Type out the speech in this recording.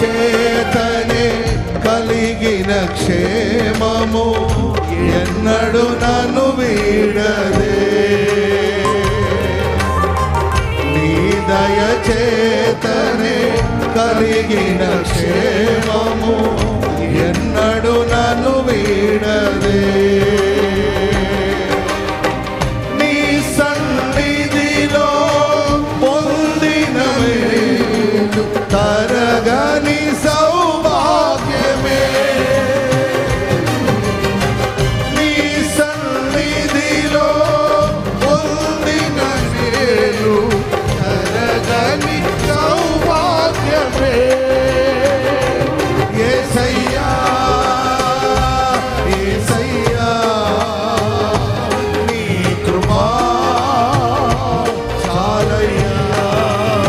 చేతనే కలిగిన క్షేమము ఎన్నడు నన్ను వీడదే. నీ దయ చేతనే కలిగిన క్షేమము ఎన్నడు నన్ను వీడదే. నీ సన్నిధిలో పొందిన